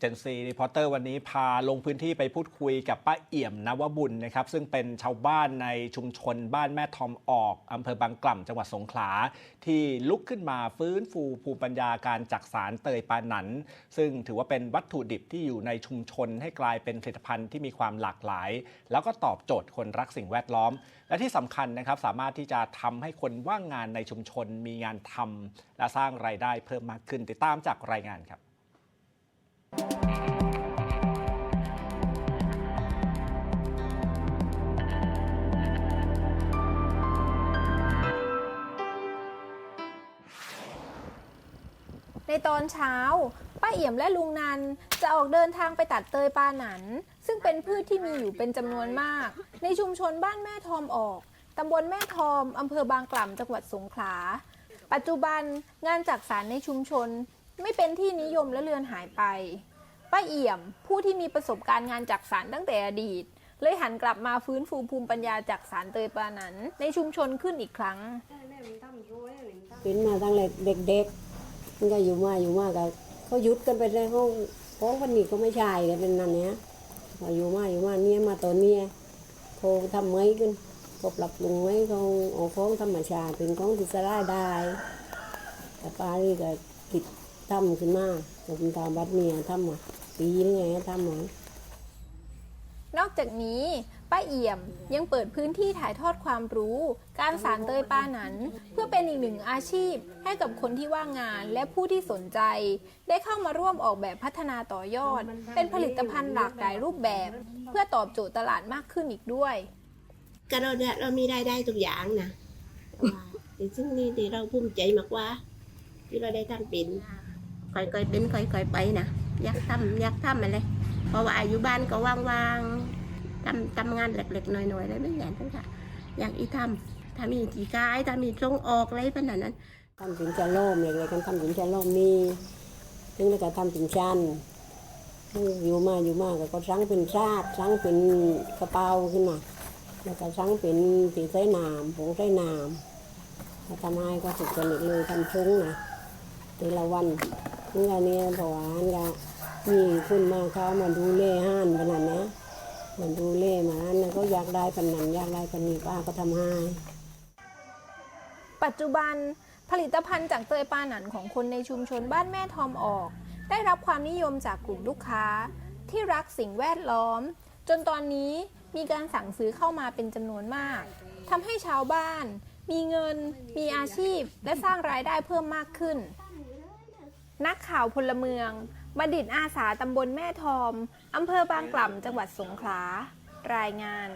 เจนซีรีพอร์เตอร์วันนี้พาลงพื้นที่ไปพูดคุยกับป้าเอี่ยมนวบุญนะครับ ซึ่งเป็นชาวบ้านในชุมชนบ้านแม่ทอมออกอำเภอบางกล่ำจังหวัดสงขลา ที่ลุกขึ้นมาฟื้นฟูภูมิปัญญาการจักสารเตยปาหนัน ซึ่งถือว่าเป็นวัตถุดิบที่อยู่ในชุมชนให้กลายเป็นผลิตภัณฑ์ที่มีความหลากหลาย แล้วก็ตอบโจทย์คนรักสิ่งแวดล้อม และที่สำคัญนะครับสามารถที่จะทำให้คนว่างงานในชุมชนมีงานทำและสร้างรายได้เพิ่มมากขึ้นติดตามจากรายงานครับ ในตอนเช้า ป้าเอี่ยมและลุงนันจะออกเดินทางไปตัดเตยปาหนัน ซึ่งเป็นพืชที่มีอยู่เป็นจำนวนมาก ในชุมชนบ้านแม่ทอมออกตำบลแม่ทอมอำเภอบางกล่ำจังหวัดสงขลา ปัจจุบันงานจักสารในชุมชน ไม่เป็นที่นิยมและเลือนหายไป ป้าเอี่ยมผู้ที่มีประสบการณ์งานจักสารตั้งแต่อดีต เลยหันกลับมาฟื้นฟูภูมิปัญญาจักสารเตยปาหนันในชุมชนขึ้นอีกครั้ง เป็นมาตั้งแต่เด็กๆ มันก็อยู่มาอยู่มาก็เขาหยุดกันไปเลยเขาของวันนี้ก็ไม่ใช่กันเป็นนั่นเนี้ยพออยู่มาอยู่มาเนี่ยมาตอนเนี้ยเขาทำไม้กันก็ปรับปรุงไม้เขาเอาของธรรมชาติเป็นของที่สลายได้แต่ป้านี่ก็คิดทำขึ้นมาแต่คุณตาบัดเนี่ยทำมาปีนึงไงทำมานอกจากนี้ ป้าเอี่ยม ยังเปิดพื้นที่ถ่ายทอดความรู้ การสารเตยปานั้น เพื่อเป็นอีกหนึ่งอาชีพ ให้กับคนที่ว่างงานและผู้ที่สนใจ ได้เข้ามาร่วมออกแบบพัฒนาต่อยอด เป็นผลิตภัณฑ์หลากหลายรูปแบบ เพื่อตอบโจทย์ตลาดมากขึ้นอีกด้วยก็เราเนี่ยเรามีรายได้ทุกอย่างนะแต่ซึ่งนี่ที่เราภูมิใจมากกว่า ที่เราได้ทำเป็นค่อยๆเป็นค่อยๆไปนะอยากทำอยากทำอะไรเพราะว่าอายุบ้านก็ว่างๆ ทำทำงานเล็กๆหน่อยๆแล้วไม่แหนทั้งค่ะ อย่ากอีทำถ้ามีจีกายถ้ามีตรงออกอะไรขนาดนั้นทำถึงจะล่มเลยกันทำถึงจะล่มมีถึงแล้วก็ทำถึงชันอยู่มาอยู่มาก็สั่งเป็นชาดสั่งเป็นกระเป๋าขึ้นมาแล้วก็สั่งเป็นสีไส้นามผงไส้นามแล้วทำให้ก็สุดสนิทเลยทำชุ่งนะแต่ละวันเมื่อนี้เพราะว่าอันก็มีคุณมาเขามาดูเล่ห้านขนาดนะ มันดูเล่มาอันนั้นก็อยากได้ปันนั้นอยากได้ปันนี้ป้าก็ทำให้ ปัจจุบันผลิตภัณฑ์จากเตยปาหนันของคนในชุมชนบ้านแม่ทอมออก ได้รับความนิยมจากกลุ่มลูกค้า ที่รักสิ่งแวดล้อม จนตอนนี้มีการสั่งซื้อเข้ามาเป็นจำนวนมากทำให้ชาวบ้าน มีเงิน มีอาชีพ และสร้างรายได้เพิ่มมากขึ้น นักข่าวพลเมือง บัณฑิตอาสาตำบลแม่ทอม อำเภอบางกล่ำจังหวัดสงขลา รายงาน